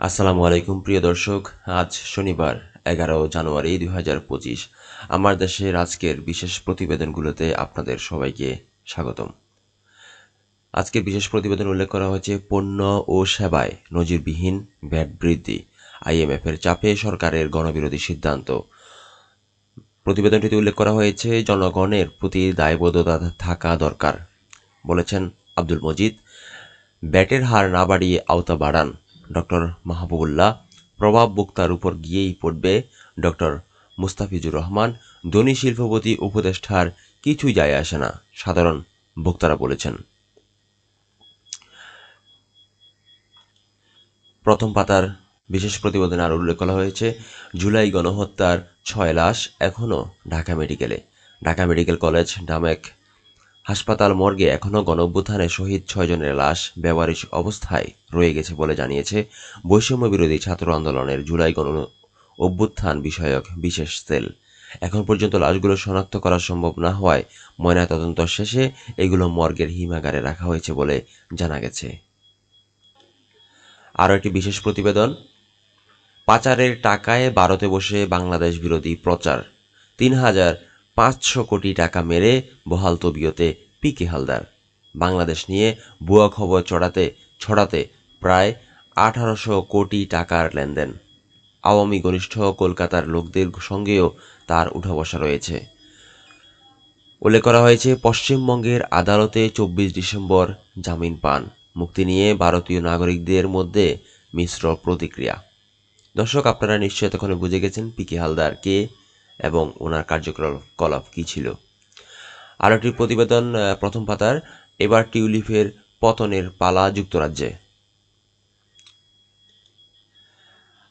আসসালামু আলাইকুম, প্রিয় দর্শক। আজ শনিবার, এগারো জানুয়ারি দুই হাজার পঁচিশ। আমার দেশের আজকের বিশেষ প্রতিবেদনগুলোতে আপনাদের সবাইকে স্বাগতম। আজকের বিশেষ প্রতিবেদন উল্লেখ করা হয়েছে, পণ্য ও সেবায় নজিরবিহীন ভ্যাট বৃদ্ধি আইএমএফের চাপে সরকারের গণবিরোধী সিদ্ধান্ত। প্রতিবেদনটিতে উল্লেখ করা হয়েছে, জনগণের প্রতি দায়বদ্ধতা থাকা দরকার, বলেছেন আব্দুল মজিদ। ব্যাটের হার না বাড়িয়ে আওতা বাড়ান ডক্টর মাহবুবুল্লাহ। প্রভাব বক্তার উপর গিয়েই পড়বে ডক্টর মুস্তাফিজুর রহমান। ধনী শিল্পপতি, উপদেষ্টার কিছুই যায় আসে না, সাধারণ বক্তারা বলেছেন। প্রথম পাতার বিশেষ প্রতিবেদনে আরও উল্লেখ করা হয়েছে, জুলাই গণহত্যার ছয় লাশ এখনও ঢাকা মেডিকেলে। ঢাকা মেডিকেল কলেজ নামেক হাসপাতাল মর্গে এখনও গণঅভ্যুত্থানে শহীদ ছয়জনের লাশ ব্যবহারিক অবস্থায় রয়ে গেছে বলে জানিয়েছে বৈষম্য বিরোধী ছাত্র আন্দোলনের জুলাই গণ অভ্যুত্থান বিষয়ক বিশেষ সেল। এখন পর্যন্ত লাশগুলো শনাক্ত করা সম্ভব না হওয়ায় ময়নাতদন্ত শেষে এগুলো মর্গের হিমাগারে রাখা হয়েছে বলে জানা গেছে। আরও একটি বিশেষ প্রতিবেদন, পাচারের টাকায় ভারতে বসে বাংলাদেশ বিরোধী প্রচার। তিন হাজার পাঁচশো কোটি টাকা মেরে বহাল তবিয়তে পিকে হালদার। বাংলাদেশ নিয়ে ভুয়া খবর চড়াতে ছড়াতে প্রায় আঠারোশো কোটি টাকার লেনদেন। আওয়ামী ঘনিষ্ঠ কলকাতার লোকদের সঙ্গেও তার উঠা বসা রয়েছে। উল্লেখ করা হয়েছে, পশ্চিমবঙ্গের আদালতে চব্বিশ ডিসেম্বর জামিন পান। মুক্তি নিয়ে ভারতীয় নাগরিকদের মধ্যে মিশ্র প্রতিক্রিয়া। দর্শক, আপনারা নিশ্চয় তখন বুঝে গেছেন পিকে হালদার কে এবং ওনার কার্যকলাপ কী ছিল? আরও একটি প্রতিবেদন প্রথম পাতার, এবার টিউলিপের পতনের পালা যুক্তরাজ্যে।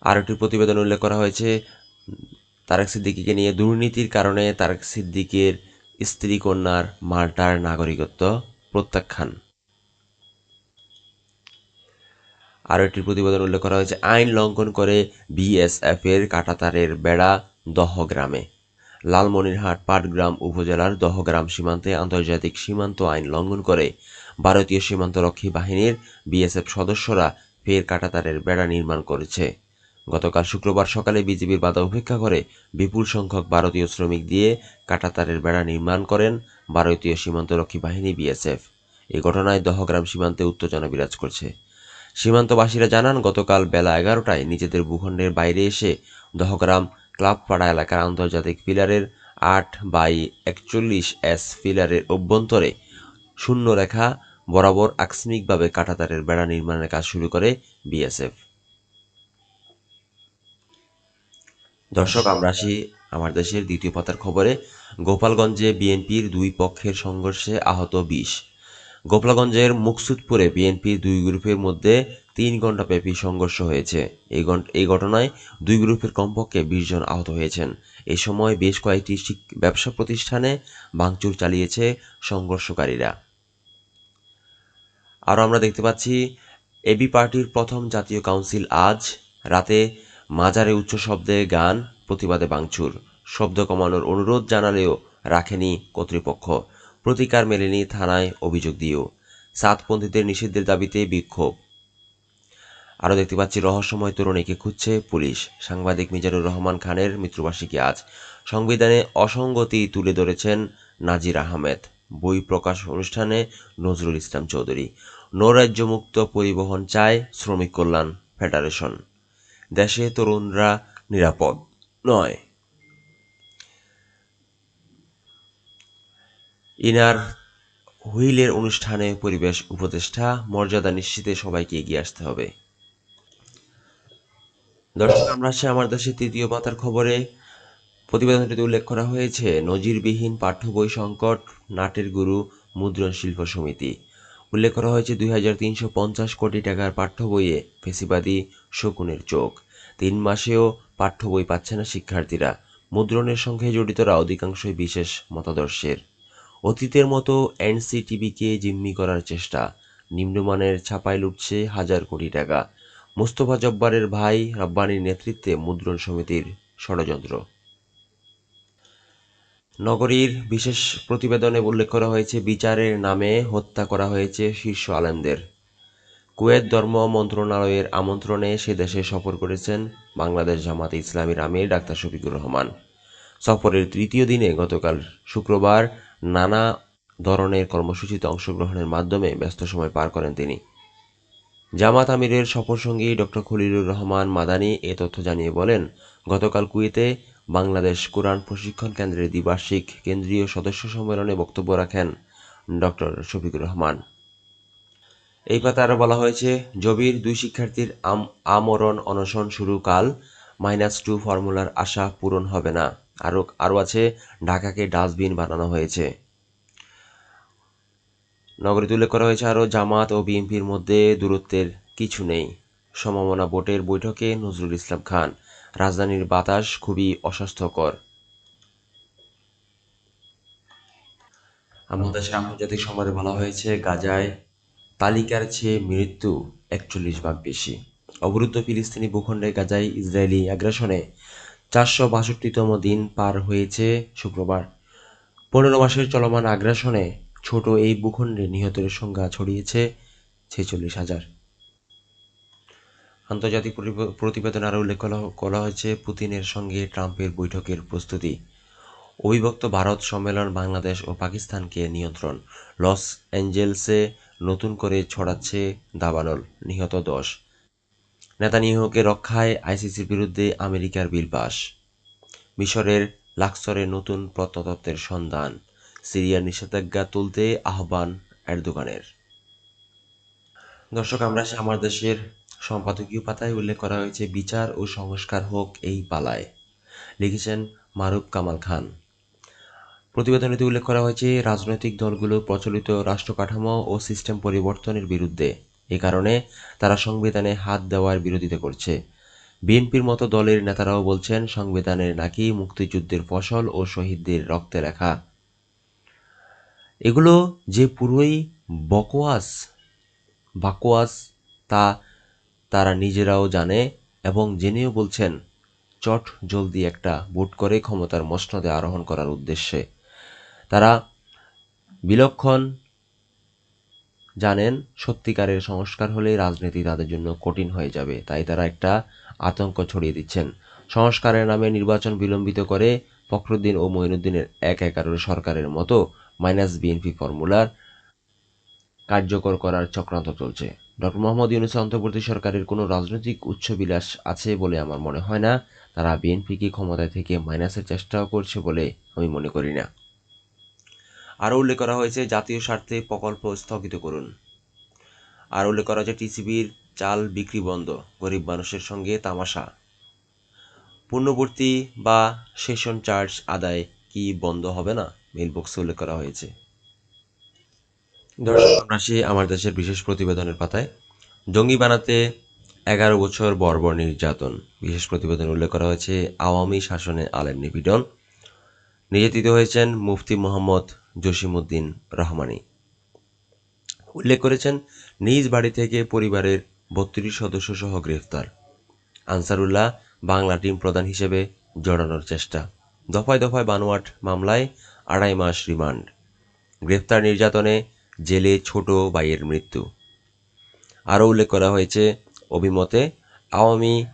আরও একটি প্রতিবেদন উল্লেখ করা হয়েছে, তারেক সিদ্দিকীকে নিয়ে দুর্নীতির কারণে তারেক সিদ্দিকের স্ত্রী কন্যার মাল্টার নাগরিকত্ব প্রত্যাখ্যান। আরও একটি প্রতিবেদন উল্লেখ করা হয়েছে, আইন লঙ্ঘন করে বিএসএফ এর কাটাতারের বেড়া দহগ্রামে। লালমনিরহাট, পাটগ্রাম উপজেলার দহগ্রাম সীমান্তে আন্তর্জাতিক সীমান্ত আইন লঙ্ঘন করে ভারতীয় সীমান্তরক্ষী বাহিনীর বিএসএফ সদস্যরা ফের কাটাতারের বেড়া নির্মাণ করেছে। গতকাল শুক্রবার সকালে বিজিবির বাধা উপেক্ষা করে বিপুল সংখ্যক ভারতীয় শ্রমিক দিয়ে কাটাতারের বেড়া নির্মাণ করেন ভারতীয় সীমান্তরক্ষী বাহিনী বিএসএফ। এই ঘটনায় দহগ্রাম সীমান্তে উত্তেজনা বিরাজ করছে। সীমান্তবাসীরা জানান, গতকাল বেলা এগারোটায় নিজেদের ভূখণ্ডের বাইরে এসে দহগ্রাম ক্লাবপাড়া এলাকার আন্তর্জাতিক পিলারের আট বাই একচল্লিশ এস পিলারের অভ্যন্তরে শূন্য রেখা বরাবর আকস্মিকভাবে কাঁটাতারের বেড়া নির্মাণের কাজ শুরু করে বিএসএফ। দর্শক, আমরা আসি আমার দেশের দ্বিতীয় পাতার খবরে। গোপালগঞ্জে বিএনপির দুই পক্ষের সংঘর্ষে আহত বিশ। গোপালগঞ্জের মুকসুদপুরে বিএনপির দুই গ্রুপের মধ্যে তিন ঘণ্টাব্যাপী সংঘর্ষ হয়েছে। এই এই ঘটনায় দুই গ্রুপের কমপক্ষে বিশ জন আহত হয়েছেন। এই সময় বেশ কয়েকটি ব্যবসা প্রতিষ্ঠানে ভাঙচুর চালিয়েছে সংঘর্ষকারীরা। আরও আমরা দেখতে পাচ্ছি, এবি পার্টির প্রথম জাতীয় কাউন্সিল আজ রাতে মাজারে উচ্চ শব্দে গান, প্রতিবাদে ভাঙচুর। শব্দ কমানোর অনুরোধ জানালেও রাখেনি কর্তৃপক্ষ। প্রতিকার মেলেনি থানায় অভিযোগ দিয়েও। সাতপন্থীদের নিষিদ্ধের দাবিতে বিক্ষোভ। আরও দেখতে পাচ্ছি, রহস্যময় তরুণীকে খুঁজছে পুলিশ। সাংবাদিক মিজানুর রহমান খানের মৃত্যুবার্ষিকী আজ। সংবিধানে অসঙ্গতি তুলে ধরেছেন নাজির আহমেদ। বই প্রকাশ অনুষ্ঠানে নজরুল ইসলাম চৌধুরী। নৈরাজ্যমুক্ত পরিবহন চায় শ্রমিক কল্যাণ ফেডারেশন। দেশে তরুণরা নিরাপদ নয়। ইনার হুইলের অনুষ্ঠানে পরিবেশ উপদেষ্টা মর্যাদা নিশ্চিতে সবাইকে এগিয়ে আসতে হবে। দর্শক, আমরা আসছি আমার দেশের তৃতীয় পাতার খবরে। প্রতিবেদনটিতে উল্লেখ করা হয়েছে, নজিরবিহীন পাঠ্য বই সংকট, নাটের গুরু, মুদ্রণ শিল্প সমিতি। উল্লেখ করা হয়েছে, দুই হাজার তিনশো পঞ্চাশ কোটি টাকার পাঠ্য বইয়ে ফেসিবাদী শকুনের চোখ। তিন মাসেও পাঠ্য বই পাচ্ছে না শিক্ষার্থীরা। মুদ্রণের সঙ্গে জড়িতরা অধিকাংশই বিশেষ মতাদর্শের। অতীতের মতো এনসিটিভিকে জিম্মি করার চেষ্টা। নিম্নমানের ছাপায় লুটছে হাজার কোটি টাকা। মোস্তফা জব্বারের ভাই রাব্বানির নেতৃত্বে মুদ্রণ সমিতির ষড়যন্ত্র। নগরীর বিশেষ প্রতিবেদনে উল্লেখ করা হয়েছে, বিচারের নামে হত্যা করা হয়েছে শীর্ষ আলেমদের। কুয়েত ধর্ম মন্ত্রণালয়ের আমন্ত্রণে সে দেশে সফর করেছেন বাংলাদেশ জামাতে ইসলামীর আমির ডাক্তার শফিকুর রহমান। সফরের তৃতীয় দিনে গতকাল শুক্রবার নানা ধরনের কর্মসূচিতে অংশগ্রহণের মাধ্যমে ব্যস্ত সময় পার করেন তিনি। জামাত আমিরের সফরসঙ্গী ডক্টর খলিলুর রহমান মাদানী এ তথ্য জানিয়ে বলেন, গতকাল কুয়েতে বাংলাদেশ কোরআন প্রশিক্ষণ কেন্দ্রের দ্বিবার্ষিক কেন্দ্রীয় সদস্য সম্মেলনে বক্তব্য রাখেন ডক্টর শফিকুর রহমান। এই কথা আরও বলা হয়েছে, জবির দুই শিক্ষার্থীর আম, আমরণ অনশন শুরু কাল, মাইনাস টু ফর্মুলার আশা পূরণ হবে না। আরও আরও আছে, ঢাকাকে ডাস্টবিন বানানো হয়েছে। নগরীতে উল্লেখ করা হয়েছে আরও জামাত ও বিএনপির মধ্যে দূরত্বের কিছু নেই। সমমনা বোর্ডের বৈঠকে নজরুল ইসলাম খান। রাজধানীর বাতাস খুবই অস্বাস্থ্যকর। আমাদের আন্তর্জাতিক সংবাদে বলা হয়েছে, গাজায় তালিকার চেয়ে মৃত্যু একচল্লিশ ভাগ বেশি। অবরুদ্ধ ফিলিস্তিনি ভূখণ্ডে গাজায় ইসরায়েলি আগ্রাসনে চারশো বাষট্টিতম দিন পার হয়েছে শুক্রবার। পনেরো মাসের চলমান আগ্রাসনে ছোট এই ভূখণ্ডে নিহতের সংখ্যা ছড়িয়েছে ছেচল্লিশ হাজার। আন্তর্জাতিক প্রতিব- প্রতিবেদন আরও উল্লেখ করা হয়েছে পুতিনের সঙ্গে ট্রাম্পের বৈঠকের প্রস্তুতি। অবিভক্ত ভারত সম্মেলন বাংলাদেশ ও পাকিস্তানকে নিয়ন্ত্রণ। লস অ্যাঞ্জেলসে নতুন করে ছড়াচ্ছে দাবানল। নিহত দশ। নেতানিয়াহুকে রক্ষায় আইসিসির বিরুদ্ধে আমেরিকার বিল পাস। মিশরের লাক্সরে নতুন প্রত্নতত্ত্বের সন্ধান, সিরিয়ার নিষেধাজ্ঞা তুলতে আহ্বান এরদোগানের। দর্শক, আমরা আমার দেশের সম্পাদকীয় পাতায়। উল্লেখ করা হয়েছে, বিচার ও সংস্কার হোক এই পালায়, লিখেছেন মারুফ কামাল খান। প্রতিবেদনেতে উল্লেখ করা হয়েছে, রাজনৈতিক দলগুলো প্রচলিত রাষ্ট্র কাঠামো ও সিস্টেম পরিবর্তনের বিরুদ্ধে এ কারণে তারা সংবিধানে হাত দেওয়ার বিরোধিতা করছে। বিএনপির মতো দলের নেতারাও বলছেন সংবিধানের নাকি মুক্তিযুদ্ধের ফসল ও শহীদদের রক্তে লেখা। এগুলো যে পুরোই বকোয়াস, বাকোয়াস, তা তারা নিজেরাও জানে এবং জেনেও বলছেন, চট জলদি একটা ভোট করে ক্ষমতার মসনদে আরোহণ করার উদ্দেশ্যে। তারা বিলক্ষণ জানেন, সত্যিকারের সংস্কার হলে রাজনীতি তাদের জন্য কঠিন হয়ে যাবে, তাই তারা একটা আতঙ্ক ছড়িয়ে দিচ্ছেন। সংস্কারের নামে নির্বাচন বিলম্বিত করে ফখরুদ্দিন ও মঈনুদ্দিনের এক এগারোর সরকারের মতো মাইনাস বিএনপি ফর্মুলার কার্যকর করার চক্রান্ত চলছে। ডক্টর মোহাম্মদ ইউনুস অন্তর্বর্তী সরকারের কোনো রাজনৈতিক উচ্চবিলাস আছে বলে আমার মনে হয় না। তারা বিএনপিকে ক্ষমতায় থেকে মাইনাসের চেষ্টাও করছে বলে আমি মনে করি না। আরও উল্লেখ করা হয়েছে, জাতীয় স্বার্থে প্রকল্প স্থগিত করুন। আর উল্লেখ করা হয়েছে, টিসিবির চাল বিক্রি বন্ধ, গরিব মানুষের সঙ্গে তামাশা। পূর্ণবর্তী বা সেশন চার্জ আদায় কি বন্ধ হবে না? মেইল বক্সে উল্লেখ করা হয়েছে। দর্শক, আমরা আমার দেশের বিশেষ প্রতিবেদনের পাতায়। জঙ্গি বানাতে এগারো বছর বর্বর নির্যাতন। বিশেষ প্রতিবেদন উল্লেখ করা হয়েছে, আওয়ামী শাসনে আলেম নিপীড়ন। নির্যাতিত হয়েছেন মুফতি মোহাম্মদ জসিমউদ্দিন রহমানী। উল্লেখ করেছেন, নিজ বাড়ি থেকে পরিবারের বত্রিশ সদস্য সহ গ্রেফতার। আনসারুল্লাহ বাংলা টিম প্রধান হিসেবে জড়ানোর চেষ্টা। দফায় দফায় বানোয়াট মামলায় আড়াই মাস রিমান্ড। গ্রেফতার নির্যাতনে জেলে ছোট ভাইয়ের মৃত্যু। আরও উল্লেখ করা হয়েছে, অভিমতে আওয়ামী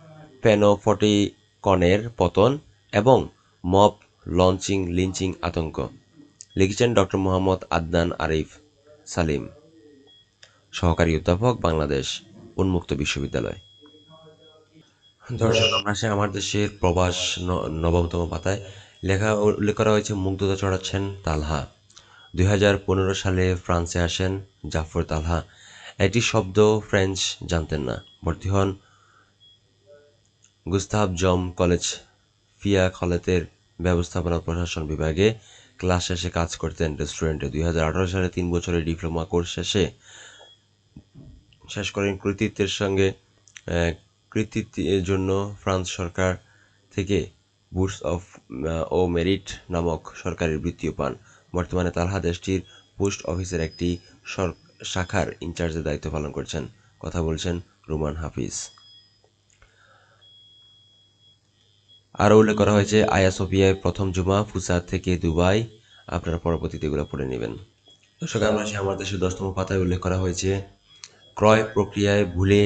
প্যানোফটিকনের পতন এবং মব লঞ্চিং লিঞ্চিং আতঙ্ক। লিখেছেন ডক্টর মোহাম্মদ আদনান আরিফ সালিম, সহকারী অধ্যাপক, বাংলাদেশ উন্মুক্ত বিশ্ববিদ্যালয়। দর্শক, আমরা আসি আমার দেশের প্রবাস নবমতম পাতায়। লেখা উল্লেখ করা হয়েছে, মুগ্ধতা চড়াচ্ছেন তালহা। দুই হাজার পনেরো সালে ফ্রান্সে আসেন জাফর তালহা। একটি শব্দ ফ্রেঞ্চ জানতেন না। ভর্তি হন গুস্তাভ জম কলেজ, ফিয়া খলেতের ব্যবস্থাপনা প্রশাসন বিভাগে। ক্লাস শেষে কাজ করতেন রেস্টুরেন্টে। দুই হাজার আঠেরো সালে তিন বছরের ডিপ্লোমা কোর্স শেষে শেষ করেন কৃতিত্বের সঙ্গে কৃতিত্বের জন্য ফ্রান্স সরকার থেকে বুটস অফ, ও মেরিট নামক সরকারি বৃত্তিও পান। বর্তমানে তালহা দেশটির পোস্ট অফিসের একটি শাখার ইনচার্জের দায়িত্ব পালন করছেন। কথা বলছেন রুমান হাফিজ। আরও উল্লেখ করা হয়েছে, আয়া সোফিয়ায় প্রথম জুমা ফুসাদ থেকে দুবাই। আপনারা পরবর্তীতে এগুলো পড়ে নেবেন। দর্শক, আমরা আসি আমার দেশের দশতম পাতায়। উল্লেখ করা হয়েছে, ক্রয় প্রক্রিয়ায় ভুলে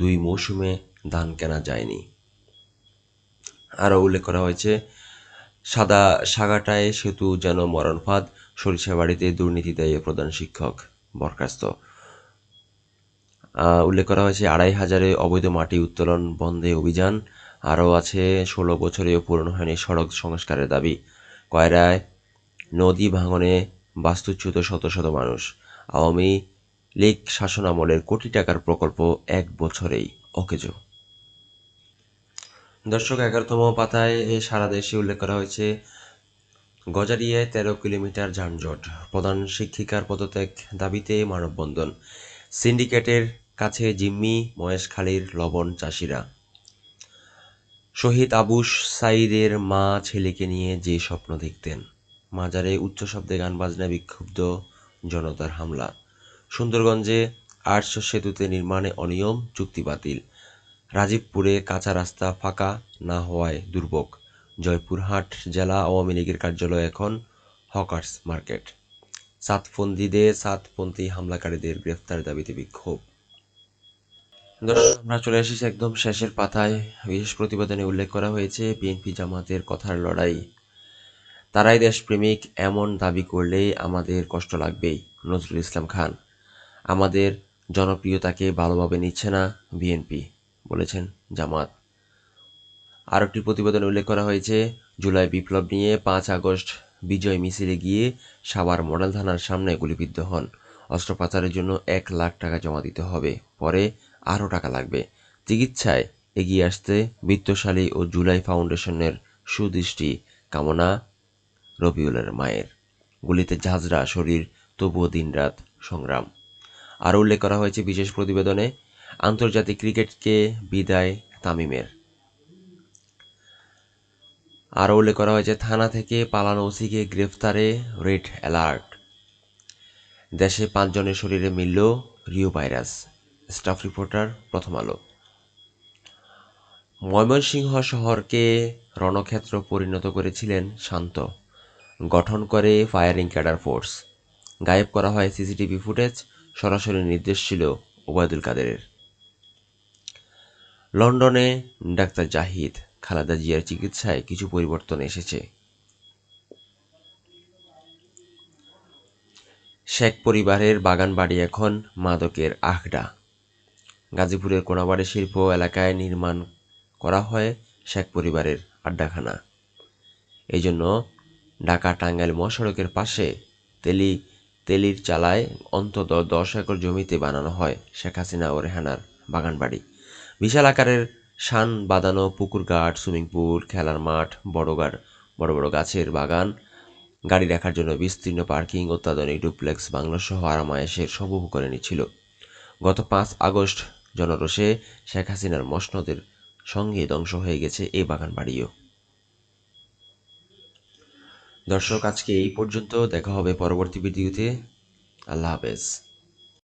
দুই মৌসুমে ধান কেনা যায়নি। আরও উল্লেখ করা হয়েছে, সাদা সাগাটায় সেতু যেন মরণ ফাঁদ সরিষাবাড়িতে দুর্নীতি দায়ে প্রধান শিক্ষক, বরখাস্ত। উল্লেখ করা হয়েছে, আড়াই হাজারে অবৈধ মাটি উত্তোলন বন্ধে অভিযান আরও আছে, ষোলো বছরেও পূরণ হয়নি সড়ক সংস্কারের দাবি। কয়রায় নদী ভাঙনে বাস্তুচ্যুত শত শত মানুষ। আওয়ামী লীগ শাসনামলের কোটি টাকার প্রকল্প এক বছরেই অকেজো। দর্শক, এগারোতম পাতায় সারা দেশে উল্লেখ করা হয়েছে, গজারিয়ায় তেরো কিলোমিটার যানজট। প্রধান শিক্ষিকার পদত্যাগ দাবিতে মানববন্ধন। সিন্ডিকেটের কাছে জিম্মি মহেশখালীর লবণ চাষিরা। শহীদ আবু সাইদের মা ছেলেকে নিয়ে যে স্বপ্ন দেখতেন। মাজারে উচ্চ শব্দে গান বাজনা বিক্ষুব্ধ জনতার হামলা। সুন্দরগঞ্জে আর্টস সেতুতে নির্মাণে অনিয়ম, চুক্তি বাতিল। রাজীবপুরে কাঁচা রাস্তা ফাঁকা না হওয়ায় দুর্ভোগ। জয়পুরহাট জেলা আওয়ামী লীগের কার্যালয় এখন হকার্স মার্কেট। সাতপন্থীদের সাতপন্থী হামলাকারীদের গ্রেফতার দাবিতে বিক্ষোভ। দর্শক, আমরা চলে এসেছি একদম শেষের পাতায়। বিশেষ প্রতিবেদনে উল্লেখ করা হয়েছে, বিএনপি জামাতের কথার লড়াই। তারাই দেশপ্রেমিক, এমন দাবি করলে আমাদের কষ্ট লাগবেই, নজরুল ইসলাম খান। আমাদের জনপ্রিয়তাকে ভালোভাবে নিচ্ছে না বিএনপি, বলেছেন জামাত। আর একটি প্রতিবেদনে উল্লেখ করা হয়েছে, জুলাই বিপ্লব নিয়ে পাঁচ আগস্ট বিজয় মিছিলে গিয়ে সাভার মডেল থানার সামনে গুলিবিদ্ধ হন। অস্ত্র পাচারের জন্য এক লাখ টাকা জমা দিতে হবে। পরে আরও টাকা লাগবে। চিকিৎসায় এগিয়ে আসতে বিত্তশালী ও জুলাই ফাউন্ডেশনের সুদৃষ্টি কামনা রবিউলের মায়ের। গুলিতে ঝাঁঝরা শরীর, তবুও দিনরাত সংগ্রাম। আরও উল্লেখ করা হয়েছে বিশেষ প্রতিবেদনে আন্তর্জাতিক ক্রিকেটকে বিদায় তামিমের। আরও উল্লেখ করা হয়েছে, থানা থেকে পালানো ওসিকে গ্রেফতারে রেড অ্যালার্ট। দেশে পাঁচজনের শরীরে মিলল রিও ভাইরাস। স্টাফ রিপোর্টার, প্রথম আলো। ময়মনসিংহ শহরকে রণক্ষেত্র পরিণত করেছিলেন শান্ত। গঠন করে ফায়ারিং ক্যাডার ফোর্স। গায়েব করা হয় সিসিটিভি ফুটেজ, সরাসরি নির্দেশ ছিল ওবায়দুল কাদেরের। লন্ডনে ডাক্তার জাহিদ খালাদা জিয়ার চিকিৎসায় কিছু পরিবর্তন এসেছে। শেখ পরিবারের বাগান বাড়ি এখন মাদকের আখড়া। গাজীপুরের কোনাবাড়ি শিল্প এলাকায় নির্মাণ করা হয় শেখ পরিবারের আড্ডাখানা। এই জন্য ঢাকা টাঙ্গাইল মহাসড়কের পাশে তেলি, তেলির চালায় অন্তত দশ একর জমিতে বানানো হয় শেখ হাসিনা ও রেহানার বাগানবাড়ি। বিশাল আকারের শান বাঁধানো পুকুর ঘাট সুইমিং পুল, খেলার মাঠ, বড় গাড়, বড় বড় গাছের বাগান, গাড়ি রাখার জন্য বিস্তীর্ণ পার্কিং, অত্যাধুনিক ডুপ্লেক্স, বাংলাসহ আরামায়েশের সবুভ করে নিচ্ছিল গত পাঁচ আগস্ট জনরোষে শেখ হাসিনার মসনদের সঙ্গে ধ্বংস হয়ে গেছে এই বাগান বাড়িও দর্শক, আজকে এই পর্যন্ত। দেখা হবে পরবর্তী ভিডিওতে। আল্লাহ হাফেজ।